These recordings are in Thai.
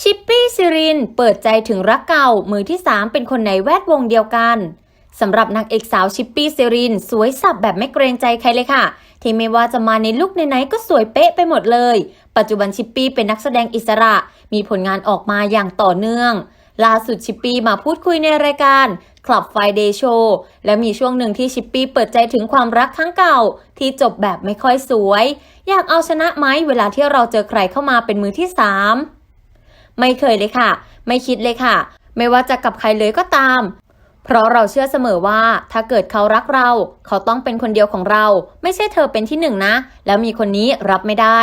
ชิปปี้ซิรินเปิดใจถึงรักเก่ามือที่ 3 เป็นคนในแวดวงเดียวกันสำหรับนางเอกสาวชิปปี้ซิริน สวยสับแบบไม่เกรงใจใครเลยค่ะ ที่ไม่ว่าจะมาในลุคไหนๆก็สวยเป๊ะไปหมดเลย ปัจจุบันชิปปี้เป็นนักแสดงอิสระ มีผลงานออกมาอย่างต่อเนื่องล่าสุดชิปปี้มาพูดคุยในรายการ Club Friday Show และมีช่วงหนึ่งที่ชิปปี้เปิดใจถึงความรักครั้งเก่า ที่จบแบบไม่ค่อยสวย อยากเอาชนะไหมเวลาที่เราเจอใครเข้ามาเป็นมือที่สาม ไม่เคยเลยค่ะ ไม่คิดเลยค่ะ ไม่ว่าจะกับใครเลยก็ตาม เพราะเราเชื่อเสมอว่าถ้าเกิดเขารักเรา เขาต้องเป็นคนเดียวของเรา ไม่ใช่เธอเป็นที่หนึ่งนะ แล้วมีคนนี้รับไม่ได้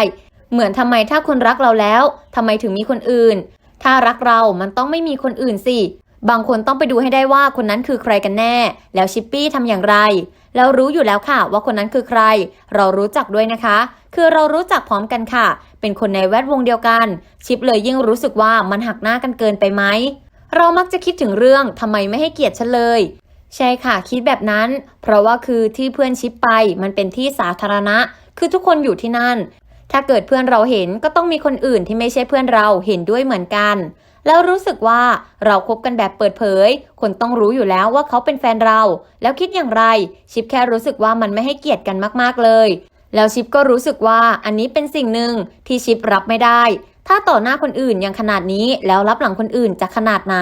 เหมือนทำไมถ้าคนรักเราแล้วทำไมถึงมีคนอื่น ถ้ารักเรามันต้องไม่มีคนอื่นสิ บางคนต้องไปดูให้ได้ว่าคนนั้นคือใครกันแน่ แล้วชิปปี้ทำอย่างไร แล้วรู้อยู่แล้วค่ะว่าคนนั้นคือใคร เรารู้จักด้วยนะคะ คือเรารู้จักพร้อมกันค่ะ เป็นคนในแวดวงเดียวกัน ชิปเลยยิ่งรู้สึกว่ามันหักหน้ากันเกินไปไหม เรามักจะคิดถึงเรื่องทำไมไม่ให้เกียรติฉันเลย ใช่ค่ะ คิดแบบนั้น เพราะว่าคือที่เพื่อนชิปไปมันเป็นที่สาธารณะ คือทุกคนอยู่ที่นั่น ถ้าเกิดเพื่อนเราเห็นก็ต้องมีคนอื่นที่ไม่ใช่เพื่อนเราเห็นด้วยเหมือนกัน แล้วรู้สึกว่าเราคบกันแบบเปิดเผย คนต้องรู้อยู่แล้วว่าเขาเป็นแฟนเรา แล้วคิดอย่างไร ชิปแค่รู้สึกว่ามันไม่ให้เกียรติกันมากๆเลย แล้วชิปก็รู้สึกว่าอันนี้เป็นสิ่งหนึ่งที่ชิปรับไม่ได้ ถ้าต่อหน้าคนอื่นยังขนาดนี้แล้วรับหลังคนอื่นจะขนาดไหน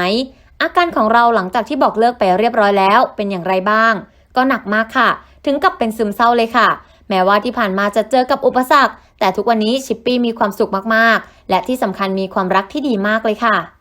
อาการของเราหลังจากที่บอกเลิกไปเรียบร้อยแล้ว เป็นอย่างไรบ้าง ก็หนักมากค่ะ ถึงกับเป็นซึมเศร้าเลยค่ะ แม้ว่าที่ผ่านมาจะเจอกับอุปสรรค แต่ทุกวันนี้ชิปปี้มีความสุขมากๆ และที่สำคัญมีความรักที่ดีมากเลยค่ะ